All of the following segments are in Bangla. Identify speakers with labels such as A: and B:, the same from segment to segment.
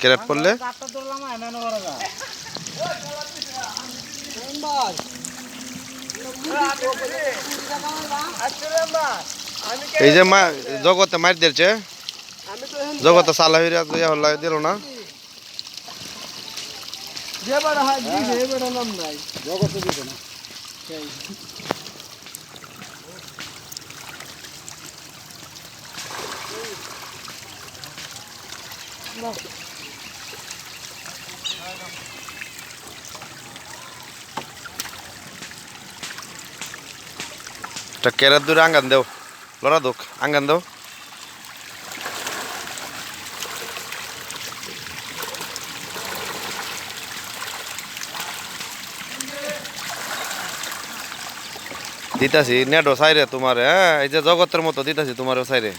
A: ক্যারেট পড়লে? এই যে মা, জগতে মার দিয়েছে। জগতে সালা হইরা ইয়া হল্লা দিল না। একটা ক্যারেট দূরে আঙ্গান দেও লড়া দুঃখ আঙ্গান দেও দিতাছি নেডো সাইরে তোমার হ্যাঁ এই যে জগতের মতো দিতাছি তোমারও সাইরে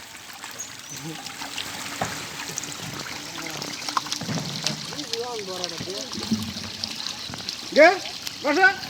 B: পেটটা কানে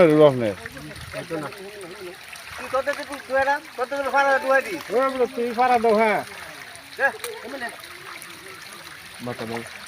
B: রইল আপনি তুই ফারা দাও হ্যাঁ একদম জুটু নে কত গা নাইছে না আচ্ছা তুমি এই বামাটা সারো বামাটা সারো হ্যাঁ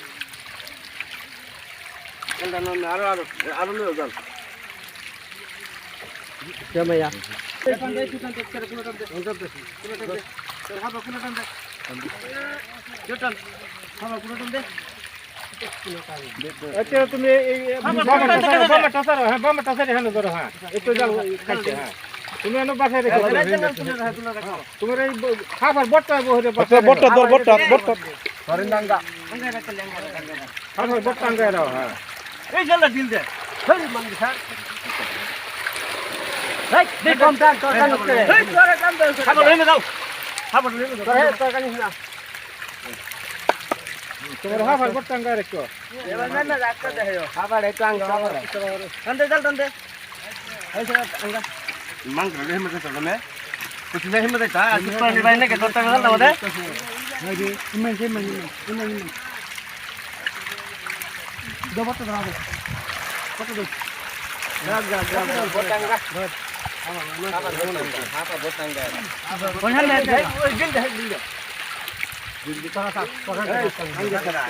B: ধরো হ্যাঁ একটু জাল খাইছে হ্যাঁ। তুমি এনে বাসায় রেখে তোমার এই খাবার বটটা বটটা বটটা বটটা বটটা দাও হ্যাঁ।
C: এই জলটা দিল দে হেই মাঙ্গি স্যার হেই দে কম টান তো কান করে হেই তোরা কান দে খাবার লইনে দাও খাবার লইনে দাও হেই তোরা কান না
B: তোমার খাবার বটটা আঙ্গাই রাখো
C: এবার না না রাখতে দে হেও খাবার এই টাঙ্গা খাবার কান দে জল টান দে হেই স্যার আঙ্গা মাং রে হেমে তো না कुछ नहीं हिम्मत था आज तो नहीं भाई ने के तोता में ना दे
B: হাইরে ইমান ইমান ইমান ইমান দবরটা ধরা দে কত দে
C: গ্রাম গ্রাম গ্রাম বটাঙ্গা ধর আমার আমার হাতা বটাঙ্গা ওখানে দে ওই দিন দে দিন দে দিল্লি তো হাতা কথা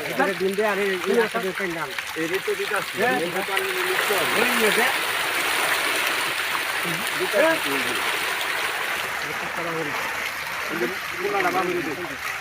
C: এটা দিন দে আরে এই হাতা
B: দে পেন দাম এই তো দিতা এই দোকানে নিচ্ছে এই নিয়ে দে দিতা করা
C: হল এই দিন না বাবা হল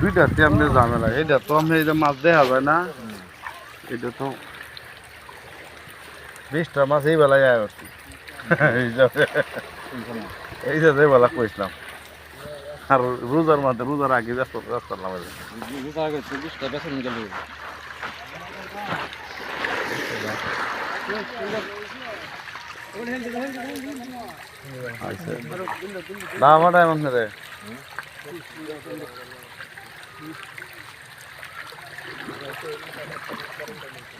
B: দুইটা তেমনি ঝামেলা। এইটা তো আমি এই যে মাছ দেখা যায় না। এটা তো বিশটা মাছ এই বেলায় আয় আর কি এই যে- এই যে বেলা কইছিলাম। আর রোজার মাঝে রোজার আগে ব্যস্ত ব্যস্ত আচ্ছা না আমার এমন রে। Thank you.